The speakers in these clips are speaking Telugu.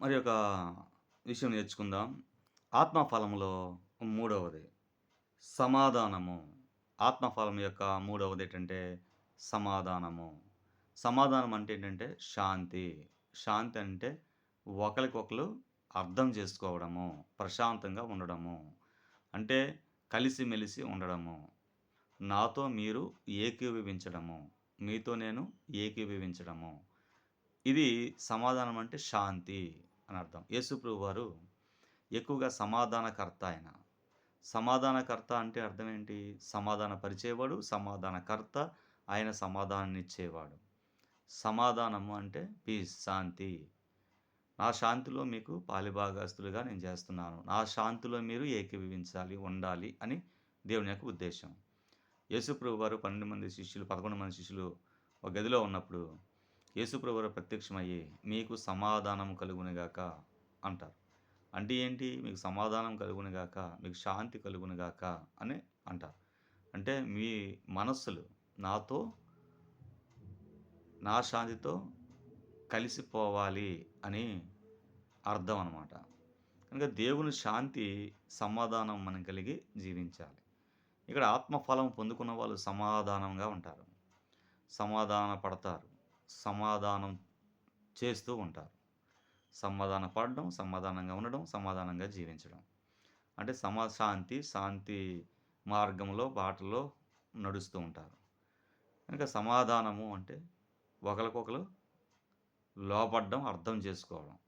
మరి ఒక విషయం నేర్చుకుందాం. ఆత్మఫలంలో మూడవది సమాధానము. ఆత్మఫలం యొక్క మూడవది ఏంటంటే సమాధానము. సమాధానం అంటే ఏంటంటే శాంతి. శాంతి అంటే ఒకరికొకరు అర్థం చేసుకోవడము ప్రశాంతంగా ఉండడము అంటే కలిసిమెలిసి ఉండడము. నాతో మీరు ఏకీభవించడము. మీతో నేను ఏకీభవించడము. ఇది సమాధానం అంటే శాంతి. అని అర్థం యేసుప్రభు వారు ఎక్కువగా సమాధానకర్త ఆయన. సమాధానకర్త అంటే అర్థం ఏంటి? సమాధాన పరిచేవాడు సమాధానకర్త ఆయన సమాధానాన్ని ఇచ్చేవాడు సమాధానము అంటే పీస్ శాంతి. నా శాంతిలో మీకు పాలిభాగస్తులుగా నేను చేస్తున్నాను. నా శాంతిలో మీరు ఏకీభవించాలి ఉండాలి అని దేవుని యొక్క ఉద్దేశం. యేసుప్రభు వారు పన్నెండు మంది శిష్యులు పదకొండు మంది శిష్యులు ఒక గదిలో ఉన్నప్పుడు యేసుప్రభు వారు ప్రత్యక్షమయ్యి మీకు సమాధానం కలుగునిగాక అంటారు. అంటే ఏంటి? మీకు సమాధానం కలుగునిగాక మీకు శాంతి కలుగునిగాక అని అంటారు. అంటే మీ మనస్సులు నాతో నా శాంతితో కలిసిపోవాలి అని అర్థం అనమాట కనుక దేవుని శాంతి సమాధానం మనం కలిగి జీవించాలి. ఇక్కడ ఆత్మఫలం పొందుకున్న వాళ్ళు సమాధానంగా ఉంటారు. సమాధాన పడతారు సమాధానం చేస్తూ ఉంటారు. సమాధాన పడడం సమాధానంగా ఉండడం సమాధానంగా జీవించడం. అంటే సమా శాంతి శాంతి మార్గంలో బాటలో నడుస్తూ ఉంటారు. ఇంకా సమాధానము అంటే ఒకరికొకరు లోపడ్డం అర్థం చేసుకోవడం.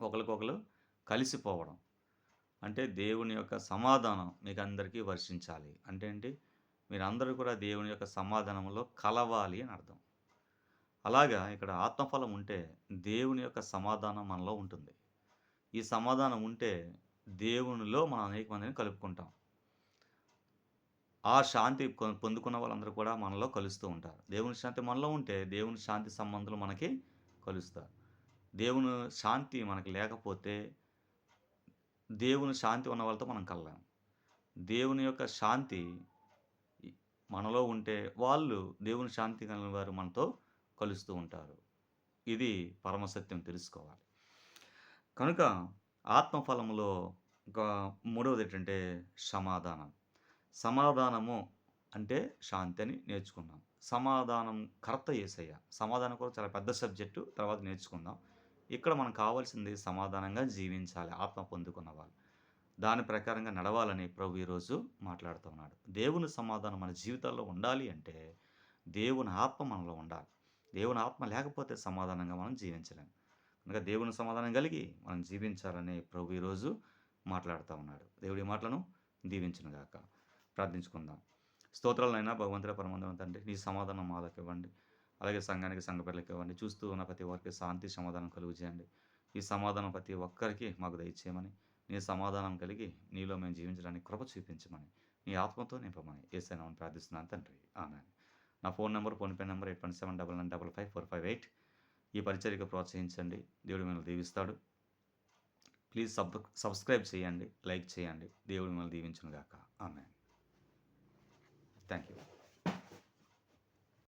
ఒకరికొకరు కలిసిపోవడం. అంటే దేవుని యొక్క సమాధానం మీకు అందరికీ వర్షించాలి. అంటే ఏంటి? మీరందరూ కూడా దేవుని యొక్క సమాధానంలో కలవాలి అని అర్థం. అలాగా ఇక్కడ ఆత్మఫలం ఉంటే దేవుని యొక్క సమాధానం మనలో ఉంటుంది. ఈ సమాధానం ఉంటే దేవునిలో మనం అనేక మందిని కలుపుకుంటాం. ఆ శాంతి పొందుకున్న వాళ్ళందరూ కూడా మనలో కలుస్తూ ఉంటారు. దేవుని శాంతి మనలో ఉంటే దేవుని శాంతి సంబంధాలు మనకి కలుస్తారు. దేవుని శాంతి మనకి లేకపోతే దేవుని శాంతి ఉన్న వాళ్ళతో మనం కలలేం. దేవుని యొక్క శాంతి మనలో ఉంటే వాళ్ళు దేవుని శాంతి కలిగిన వారు మనతో కలుస్తూ ఉంటారు. ఇది పరమసత్యం తెలుసుకోవాలి. కనుక ఆత్మఫలంలో ఒక మూడవది ఏంటంటే సమాధానం. సమాధానము అంటే శాంతి అని నేర్చుకున్నాం. సమాధానం కర్త ఏసయ్య. సమాధానం కూడా చాలా పెద్ద సబ్జెక్టు తర్వాత నేర్చుకుందాం. ఇక్కడ మనకు కావాల్సింది సమాధానంగా జీవించాలి ఆత్మ పొందుకున్న వాళ్ళు. దాని ప్రకారంగా నడవాలని ప్రభు ఈరోజు మాట్లాడుతున్నాడు దేవుని సమాధానం మన జీవితాల్లో ఉండాలి అంటే దేవుని ఆత్మ మనలో ఉండాలి. దేవుని ఆత్మ లేకపోతే సమాధానంగా మనం జీవించలేము కనుక దేవుని సమాధానం కలిగి మనం జీవించాలని ప్రభు ఈరోజు మాట్లాడుతూ ఉన్నాడు. దేవుడి మాటలను దీవించునుగాక ప్రార్థించుకుందాం. స్తోత్రాలనైనా భగవంతుల పరమందరం తండ్రి నీ సమాధానం మాలకు ఇవ్వండి. అలాగే సంఘానికి సంఘ పిల్లలకి ఇవ్వండి. చూస్తూ ఉన్న ప్రతి ఒక్కరికి శాంతి సమాధానం కలుగు చేయండి. ఈ సమాధానం ప్రతి ఒక్కరికి మాకు దయచేయమని నీ సమాధానం కలిగి నీలో మేము జీవించడానికి కృప చూపించమని నీ ఆత్మతో నింపమని ఏసైనా ప్రార్థిస్తున్నాను తండ్రి. ఆమె నా phone number PhonePe number eight one seven double nine double five four five eight. ఈ పరిచర్యకు ప్రోత్సహించండి. దేవుడు మిమ్మల్ని దీవిస్తాడు. ప్లీజ్ సబ్ సబ్స్క్రైబ్ చేయండి లైక్ చేయండి. దేవుడు మిమ్మల్ని దీవించను గాక ఆమె థ్యాంక్ యూ